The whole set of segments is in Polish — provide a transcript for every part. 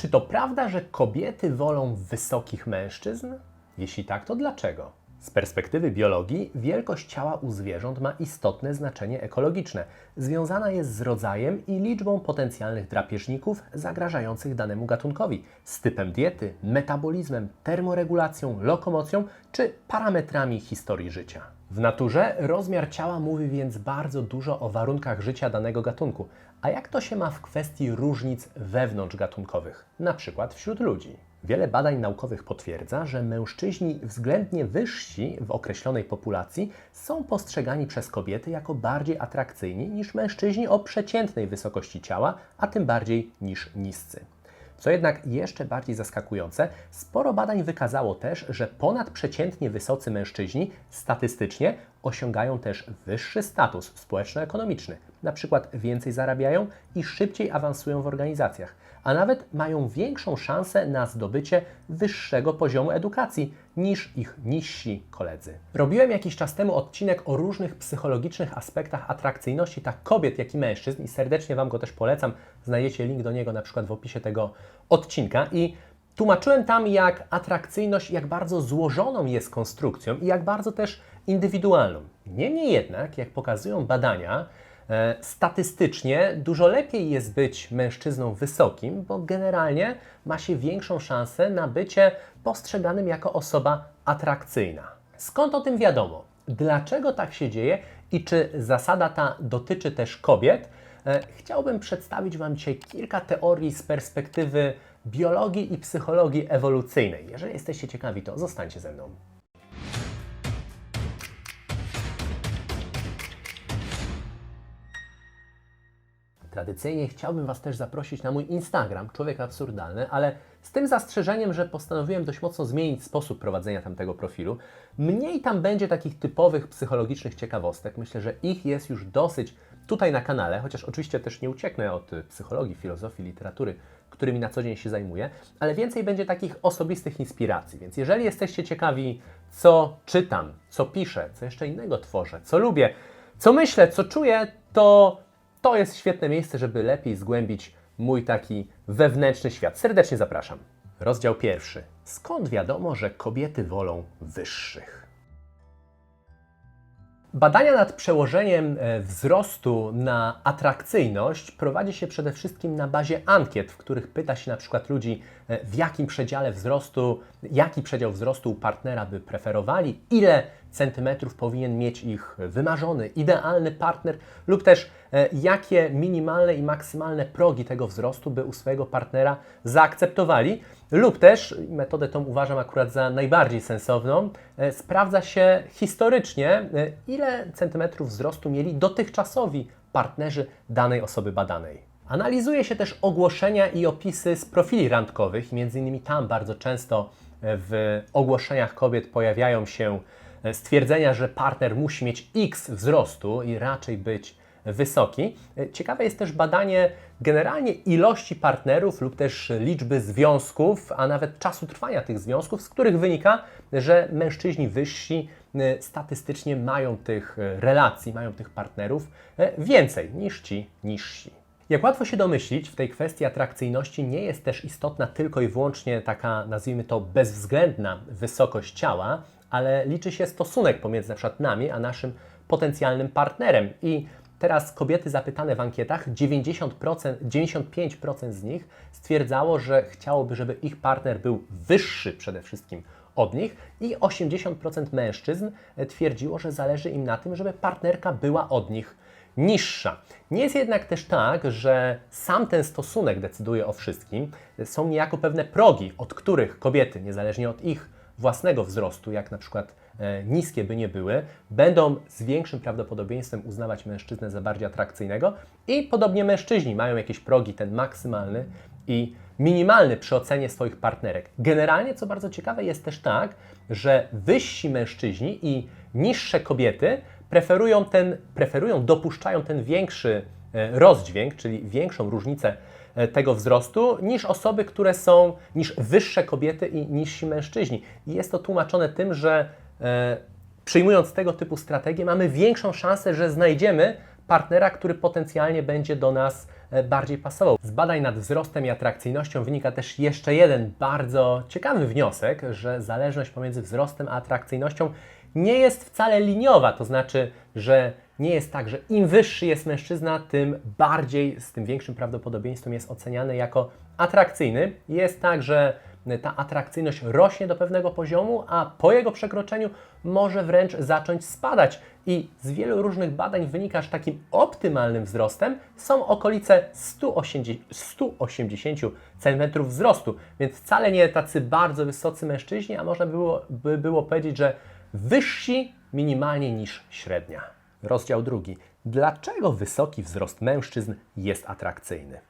Czy to prawda, że kobiety wolą wysokich mężczyzn? Jeśli tak, to dlaczego? Z perspektywy biologii, wielkość ciała u zwierząt ma istotne znaczenie ekologiczne. Związana jest z rodzajem i liczbą potencjalnych drapieżników zagrażających danemu gatunkowi, z typem diety, metabolizmem, termoregulacją, lokomocją czy parametrami historii życia. W naturze rozmiar ciała mówi więc bardzo dużo o warunkach życia danego gatunku. A jak to się ma w kwestii różnic wewnątrzgatunkowych, na przykład wśród ludzi? Wiele badań naukowych potwierdza, że mężczyźni względnie wyżsi w określonej populacji są postrzegani przez kobiety jako bardziej atrakcyjni niż mężczyźni o przeciętnej wysokości ciała, a tym bardziej niż niscy. Co jednak jeszcze bardziej zaskakujące, sporo badań wykazało też, że ponadprzeciętnie wysocy mężczyźni statystycznie osiągają też wyższy status społeczno-ekonomiczny, na przykład więcej zarabiają i szybciej awansują w organizacjach, a nawet mają większą szansę na zdobycie wyższego poziomu edukacji niż ich niżsi koledzy. Robiłem jakiś czas temu odcinek o różnych psychologicznych aspektach atrakcyjności tak kobiet, jak i mężczyzn i serdecznie Wam go też polecam. Znajdziecie link do niego na przykład w opisie tego odcinka i Tłumaczyłem tam, jak atrakcyjność, jak bardzo złożoną jest konstrukcją i jak bardzo też indywidualną. Niemniej jednak, jak pokazują badania, statystycznie dużo lepiej jest być mężczyzną wysokim, bo generalnie ma się większą szansę na bycie postrzeganym jako osoba atrakcyjna. Skąd o tym wiadomo? Dlaczego tak się dzieje i czy zasada ta dotyczy też kobiet? E, Chciałbym przedstawić Wam dzisiaj kilka teorii z perspektywy biologii i psychologii ewolucyjnej. Jeżeli jesteście ciekawi, to zostańcie ze mną. Tradycyjnie chciałbym Was też zaprosić na mój Instagram, Człowiek Absurdalny, ale z tym zastrzeżeniem, że postanowiłem dość mocno zmienić sposób prowadzenia tamtego profilu. Mniej tam będzie takich typowych psychologicznych ciekawostek. Myślę, że ich jest już dosyć tutaj na kanale, chociaż oczywiście też nie ucieknę od psychologii, filozofii, literatury, którymi na co dzień się zajmuję, ale więcej będzie takich osobistych inspiracji. Więc jeżeli jesteście ciekawi, co czytam, co piszę, co jeszcze innego tworzę, co lubię, co myślę, co czuję, to to jest świetne miejsce, żeby lepiej zgłębić mój taki wewnętrzny świat. Serdecznie zapraszam. Rozdział pierwszy. Skąd wiadomo, że kobiety wolą wyższych? Badania nad przełożeniem e, wzrostu na atrakcyjność prowadzi się przede wszystkim na bazie ankiet, w których pyta się na przykład ludzi, e, w jakim przedziale wzrostu, jaki przedział wzrostu u partnera by preferowali, ile centymetrów powinien mieć ich wymarzony, idealny partner, lub też e, jakie minimalne i maksymalne progi tego wzrostu by u swojego partnera zaakceptowali, lub też, metodę tą uważam akurat za najbardziej sensowną, e, sprawdza się historycznie, e, ile centymetrów wzrostu mieli dotychczasowi partnerzy danej osoby badanej. Analizuje się też ogłoszenia i opisy z profili randkowych, między innymi tam bardzo często w ogłoszeniach kobiet pojawiają się stwierdzenia, że partner musi mieć x wzrostu i raczej być wysoki. E, Ciekawe jest też badanie generalnie ilości partnerów lub też liczby związków, a nawet czasu trwania tych związków, z których wynika, że mężczyźni wyżsi e, statystycznie mają tych e, relacji, mają tych partnerów e, więcej niż ci niżsi. Jak łatwo się domyślić, w tej kwestii atrakcyjności nie jest też istotna tylko i wyłącznie taka, nazwijmy to, bezwzględna wysokość ciała, ale liczy się stosunek pomiędzy na przykład nami a naszym potencjalnym partnerem. I teraz kobiety zapytane w ankietach, 90%, 95% z nich stwierdzało, że chciałoby, żeby ich partner był wyższy przede wszystkim od nich i 80% mężczyzn e, twierdziło, że zależy im na tym, żeby partnerka była od nich niższa. Nie jest jednak też tak, że sam ten stosunek decyduje o wszystkim. Są niejako pewne progi, od których kobiety, niezależnie od ich własnego wzrostu, jak na przykład e, niskie by nie były, będą z większym prawdopodobieństwem uznawać mężczyznę za bardziej atrakcyjnego i podobnie mężczyźni mają jakieś progi, ten maksymalny i minimalny przy ocenie swoich partnerek. Generalnie, co bardzo ciekawe, jest też tak, że wyżsi mężczyźni i niższe kobiety preferują ten, preferują, dopuszczają ten większy e, rozdźwięk, czyli większą różnicę tego wzrostu, niż osoby, które są, niż wyższe kobiety i niżsi mężczyźni. I jest to tłumaczone tym, że e, przyjmując tego typu strategię, mamy większą szansę, że znajdziemy partnera, który potencjalnie będzie do nas e, bardziej pasował. Z badań nad wzrostem i atrakcyjnością wynika też jeszcze jeden bardzo ciekawy wniosek, że zależność pomiędzy wzrostem a atrakcyjnością nie jest wcale liniowa, to znaczy, że nie jest tak, że im wyższy jest mężczyzna, tym bardziej, z tym większym prawdopodobieństwem jest oceniany jako atrakcyjny. Jest tak, że ta atrakcyjność rośnie do pewnego poziomu, a po jego przekroczeniu może wręcz zacząć spadać. I z wielu różnych badań wynika, że takim optymalnym wzrostem są okolice 180, 180 cm wzrostu, więc wcale nie tacy bardzo wysocy mężczyźni, a można było, by było powiedzieć, że wyżsi minimalnie niż średnia. Rozdział drugi. Dlaczego wysoki wzrost mężczyzn jest atrakcyjny?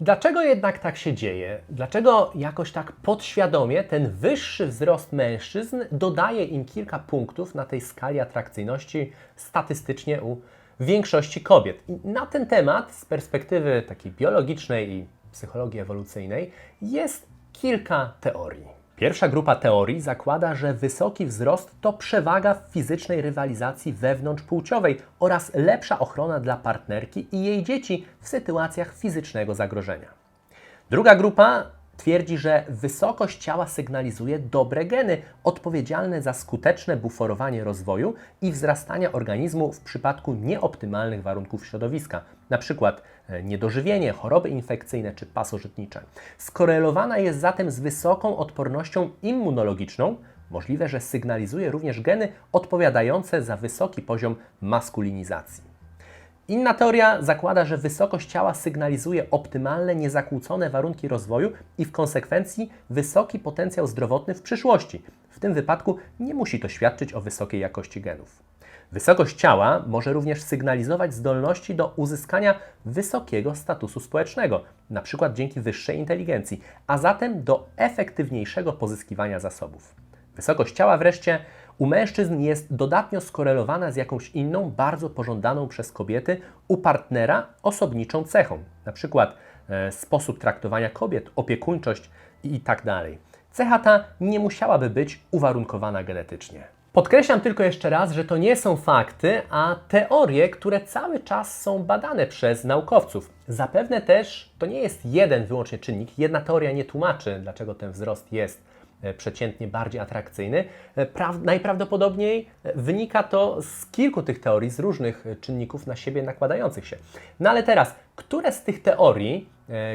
Dlaczego jednak tak się dzieje? Dlaczego jakoś tak podświadomie ten wyższy wzrost mężczyzn dodaje im kilka punktów na tej skali atrakcyjności statystycznie u większości kobiet? I na ten temat z perspektywy takiej biologicznej i psychologii ewolucyjnej jest kilka teorii. Pierwsza grupa teorii zakłada, że wysoki wzrost to przewaga w fizycznej rywalizacji wewnątrzpłciowej oraz lepsza ochrona dla partnerki i jej dzieci w sytuacjach fizycznego zagrożenia. Druga grupa twierdzi, że wysokość ciała sygnalizuje dobre geny odpowiedzialne za skuteczne buforowanie rozwoju i wzrastania organizmu w przypadku nieoptymalnych warunków środowiska, np. E, niedożywienie, choroby infekcyjne czy pasożytnicze. Skorelowana jest zatem z wysoką odpornością immunologiczną, możliwe, że sygnalizuje również geny odpowiadające za wysoki poziom maskulinizacji. Inna teoria zakłada, że wysokość ciała sygnalizuje optymalne, niezakłócone warunki rozwoju i w konsekwencji wysoki potencjał zdrowotny w przyszłości. W tym wypadku nie musi to świadczyć o wysokiej jakości genów. Wysokość ciała może również sygnalizować zdolności do uzyskania wysokiego statusu społecznego, np. dzięki wyższej inteligencji, a zatem do efektywniejszego pozyskiwania zasobów. Wysokość ciała wreszcie u mężczyzn jest dodatnio skorelowana z jakąś inną, bardzo pożądaną przez kobiety u partnera osobniczą cechą, np. E, sposób traktowania kobiet, opiekuńczość i tak. Cecha ta nie musiałaby być uwarunkowana genetycznie. Podkreślam tylko jeszcze raz, że to nie są fakty, a teorie, które cały czas są badane przez naukowców. Zapewne też to nie jest jeden wyłącznie czynnik, jedna teoria nie tłumaczy, dlaczego ten wzrost jest E, przeciętnie bardziej atrakcyjny. E, pra najprawdopodobniej e, wynika to z kilku tych teorii, z różnych czynników na siebie nakładających się. No ale teraz, które z tych teorii,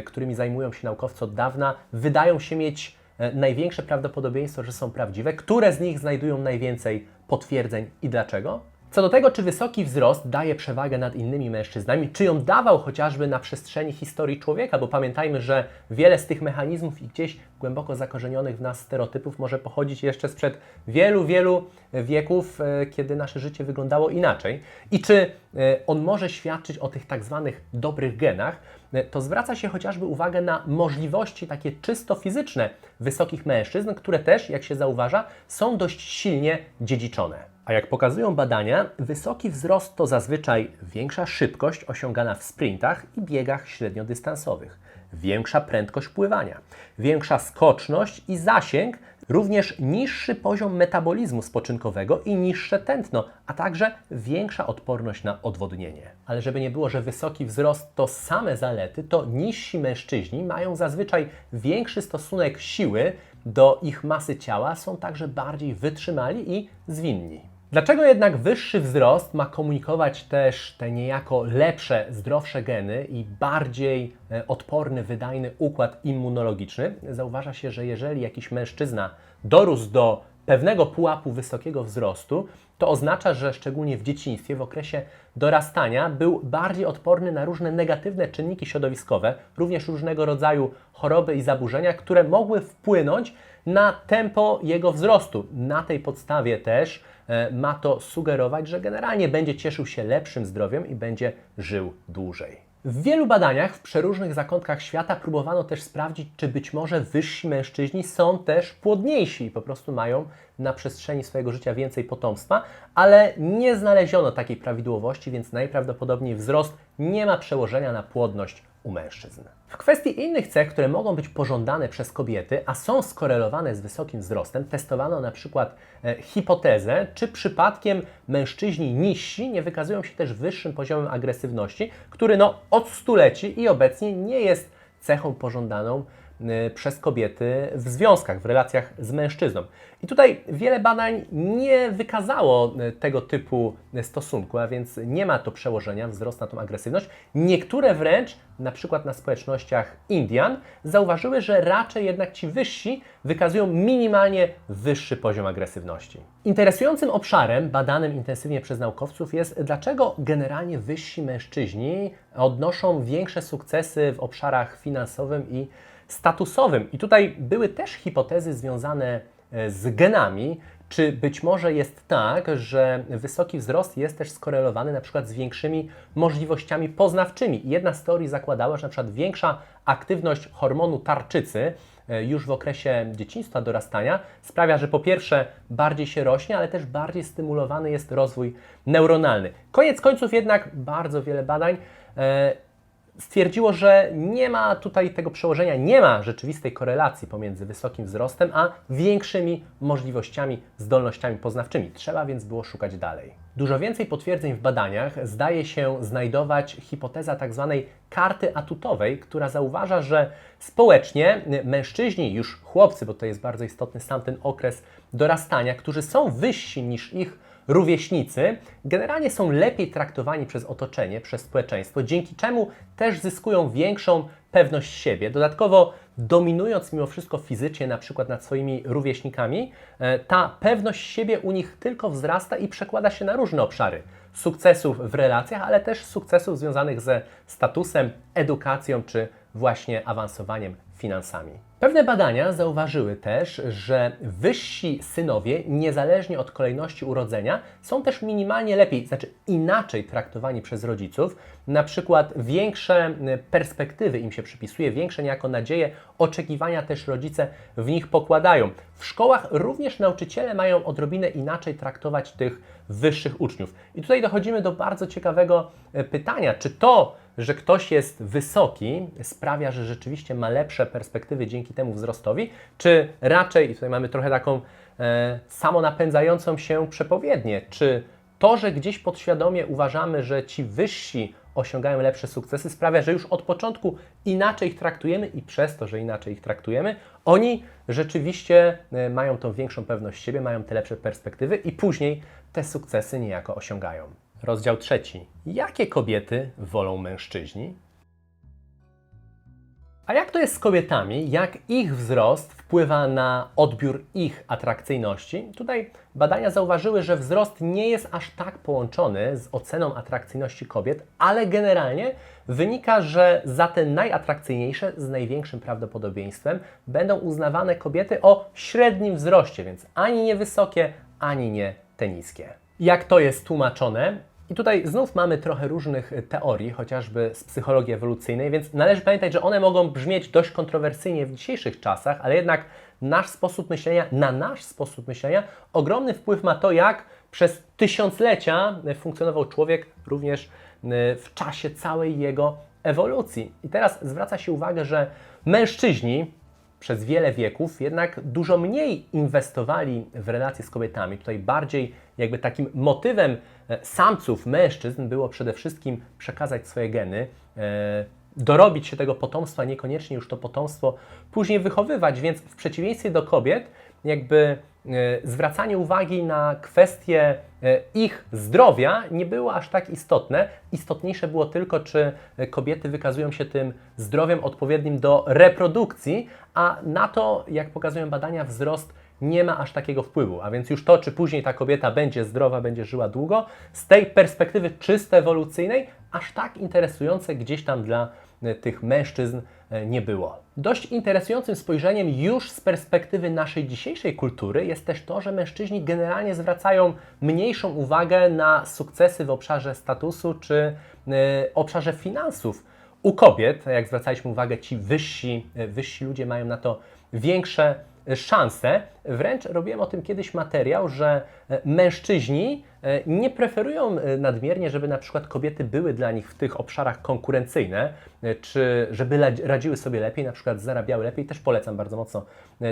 którymi zajmują się naukowcy od dawna, wydają się mieć największe prawdopodobieństwo, że są prawdziwe? Które z nich znajdują najwięcej potwierdzeń i dlaczego? Co do tego, czy wysoki wzrost daje przewagę nad innymi mężczyznami, czy ją dawał chociażby na przestrzeni historii człowieka, bo pamiętajmy, że wiele z tych mechanizmów i gdzieś głęboko zakorzenionych w nas stereotypów może pochodzić jeszcze sprzed wielu, wielu wieków, e, kiedy nasze życie wyglądało inaczej. I czy e, on może świadczyć o tych tak zwanych dobrych genach, e, to zwraca się chociażby uwagę na możliwości takie czysto fizyczne wysokich mężczyzn, które też, jak się zauważa, są dość silnie dziedziczone. A jak pokazują badania, wysoki wzrost to zazwyczaj większa szybkość osiągana w sprintach i biegach średniodystansowych, większa prędkość pływania, większa skoczność i zasięg, również niższy poziom metabolizmu spoczynkowego i niższe tętno, a także większa odporność na odwodnienie. Ale żeby nie było, że wysoki wzrost to same zalety, to niżsi mężczyźni mają zazwyczaj większy stosunek siły do ich masy ciała, są także bardziej wytrzymali i zwinni. Dlaczego jednak wyższy wzrost ma komunikować też te niejako lepsze, zdrowsze geny i bardziej e, odporny, wydajny układ immunologiczny? Zauważa się, że jeżeli jakiś mężczyzna dorósł do pewnego pułapu wysokiego wzrostu, to oznacza, że szczególnie w dzieciństwie, w okresie dorastania, był bardziej odporny na różne negatywne czynniki środowiskowe, również różnego rodzaju choroby i zaburzenia, które mogły wpłynąć na tempo jego wzrostu. Na tej podstawie też ma to sugerować, że generalnie będzie cieszył się lepszym zdrowiem i będzie żył dłużej. W wielu badaniach w przeróżnych zakątkach świata próbowano też sprawdzić, czy być może wyżsi mężczyźni są też płodniejsi i po prostu mają na przestrzeni swojego życia więcej potomstwa, ale nie znaleziono takiej prawidłowości, więc najprawdopodobniej wzrost nie ma przełożenia na płodność u mężczyzn. W kwestii innych cech, które mogą być pożądane przez kobiety, a są skorelowane z wysokim wzrostem, testowano na przykład e, hipotezę, czy przypadkiem mężczyźni niżsi nie wykazują się też wyższym poziomem agresywności, który no, od stuleci i obecnie nie jest cechą pożądaną przez kobiety w związkach, w relacjach z mężczyzną. I tutaj wiele badań nie wykazało y, tego typu stosunku, a więc nie ma to przełożenia, wzrost na tą agresywność. Niektóre wręcz, na przykład na społecznościach Indian, zauważyły, że raczej jednak ci wyżsi wykazują minimalnie wyższy poziom agresywności. Interesującym obszarem, badanym intensywnie przez naukowców, jest dlaczego generalnie wyżsi mężczyźni odnoszą większe sukcesy w obszarach finansowym i statusowym. I tutaj były też hipotezy związane e, z genami, czy być może jest tak, że wysoki wzrost jest też skorelowany na przykład z większymi możliwościami poznawczymi? Jedna z teorii zakładała, że na przykład większa aktywność hormonu tarczycy e, już w okresie dzieciństwa, dorastania sprawia, że po pierwsze bardziej się rośnie, ale też bardziej stymulowany jest rozwój neuronalny. Koniec końców jednak bardzo wiele badań e, stwierdziło, że nie ma tutaj tego przełożenia, nie ma rzeczywistej korelacji pomiędzy wysokim wzrostem a większymi możliwościami, zdolnościami poznawczymi. Trzeba więc było szukać dalej. Dużo więcej potwierdzeń w badaniach zdaje się znajdować hipoteza tak zwanej karty atutowej, która zauważa, że społecznie mężczyźni, już chłopcy, bo to jest bardzo istotny sam ten okres dorastania, którzy są wyżsi niż ich rówieśnicy generalnie są lepiej traktowani przez otoczenie, przez społeczeństwo, dzięki czemu też zyskują większą pewność siebie. Dodatkowo dominując mimo wszystko fizycznie na przykład nad swoimi rówieśnikami, e, ta pewność siebie u nich tylko wzrasta i przekłada się na różne obszary sukcesów w relacjach, ale też sukcesów związanych ze statusem, edukacją czy właśnie awansowaniem finansami. Pewne badania zauważyły też, że wyżsi synowie, niezależnie od kolejności urodzenia, są też minimalnie lepiej, znaczy inaczej traktowani przez rodziców. Na przykład większe perspektywy im się przypisuje, większe niejako nadzieje, oczekiwania też rodzice w nich pokładają. W szkołach również nauczyciele mają odrobinę inaczej traktować tych wyższych uczniów. I tutaj dochodzimy do bardzo ciekawego e, pytania, czy to, że ktoś jest wysoki, sprawia, że rzeczywiście ma lepsze perspektywy dzięki temu wzrostowi, czy raczej, i tutaj mamy trochę taką e, samonapędzającą się przepowiednię, czy to, że gdzieś podświadomie uważamy, że ci wyżsi osiągają lepsze sukcesy, sprawia, że już od początku inaczej ich traktujemy i przez to, że inaczej ich traktujemy, oni rzeczywiście e, mają tą większą pewność siebie, mają te lepsze perspektywy i później te sukcesy niejako osiągają. Rozdział trzeci. Jakie kobiety wolą mężczyźni? A jak to jest z kobietami? Jak ich wzrost wpływa na odbiór ich atrakcyjności? Tutaj badania zauważyły, że wzrost nie jest aż tak połączony z oceną atrakcyjności kobiet, ale generalnie wynika, że za te najatrakcyjniejsze z największym prawdopodobieństwem będą uznawane kobiety o średnim wzroście, więc ani nie wysokie, ani nie te niskie. Jak to jest tłumaczone? I tutaj znów mamy trochę różnych teorii, chociażby z psychologii ewolucyjnej, więc należy pamiętać, że one mogą brzmieć dość kontrowersyjnie w dzisiejszych czasach, ale jednak nasz sposób myślenia, na nasz sposób myślenia ogromny wpływ ma to, jak przez tysiąclecia funkcjonował człowiek również y, w czasie całej jego ewolucji. I teraz zwraca się uwagę, że mężczyźni przez wiele wieków jednak dużo mniej inwestowali w relacje z kobietami. Tutaj bardziej jakby takim motywem e, samców, mężczyzn było przede wszystkim przekazać swoje geny, e, dorobić się tego potomstwa, niekoniecznie już to potomstwo później wychowywać, więc w przeciwieństwie do kobiet, jakby zwracanie uwagi na kwestie ich zdrowia nie było aż tak istotne. Istotniejsze było tylko, czy kobiety wykazują się tym zdrowiem odpowiednim do reprodukcji, a na to, jak pokazują badania, wzrost nie ma aż takiego wpływu. A więc już to, czy później ta kobieta będzie zdrowa, będzie żyła długo, z tej perspektywy czysto ewolucyjnej, aż tak interesujące gdzieś tam dla e, tych mężczyzn e, nie było. Dość interesującym spojrzeniem już z perspektywy naszej dzisiejszej kultury jest też to, że mężczyźni generalnie zwracają mniejszą uwagę na sukcesy w obszarze statusu czy y, obszarze finansów. U kobiet, jak zwracaliśmy uwagę, ci wyżsi, wyżsi ludzie mają na to większe e, szanse. Wręcz robiłem o tym kiedyś materiał, że e, mężczyźni e, nie preferują nadmiernie, żeby na przykład kobiety były dla nich w tych obszarach konkurencyjne, czy żeby radziły sobie lepiej, na przykład zarabiały lepiej. Też polecam bardzo mocno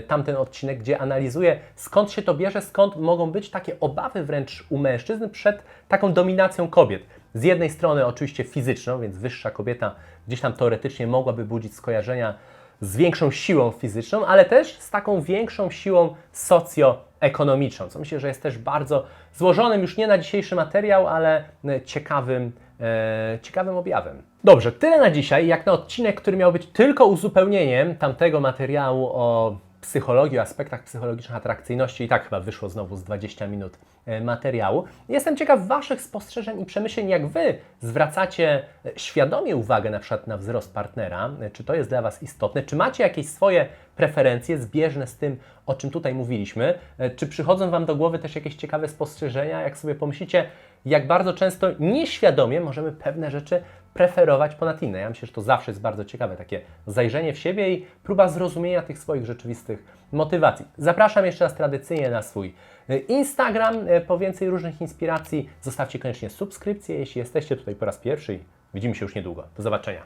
tamten odcinek, gdzie analizuję skąd się to bierze, skąd mogą być takie obawy wręcz u mężczyzn przed taką dominacją kobiet. Z jednej strony oczywiście fizyczną, więc wyższa kobieta gdzieś tam teoretycznie mogłaby budzić skojarzenia z większą siłą fizyczną, ale też z taką większą siłą socjoekonomiczną, co myślę, że jest też bardzo złożonym, już nie na dzisiejszy materiał, ale e, ciekawym, e, ciekawym objawem. Dobrze, tyle na dzisiaj, jak na odcinek, który miał być tylko uzupełnieniem tamtego materiału o psychologii, o aspektach psychologicznych atrakcyjności i tak chyba wyszło znowu z 20 minut materiału. Jestem ciekaw Waszych spostrzeżeń i przemyśleń, jak Wy zwracacie e, świadomie uwagę na przykład na wzrost partnera, e, czy to jest dla Was istotne, czy macie jakieś swoje preferencje zbieżne z tym, o czym tutaj mówiliśmy, E, czy przychodzą Wam do głowy też jakieś ciekawe spostrzeżenia, jak sobie pomyślicie, jak bardzo często nieświadomie możemy pewne rzeczy preferować ponad inne. Ja myślę, że to zawsze jest bardzo ciekawe, takie zajrzenie w siebie i próba zrozumienia tych swoich rzeczywistych motywacji. Zapraszam jeszcze raz tradycyjnie na swój e, Instagram e, po więcej różnych inspiracji. Zostawcie koniecznie subskrypcję, jeśli jesteście tutaj po raz pierwszy widzimy się już niedługo. Do zobaczenia.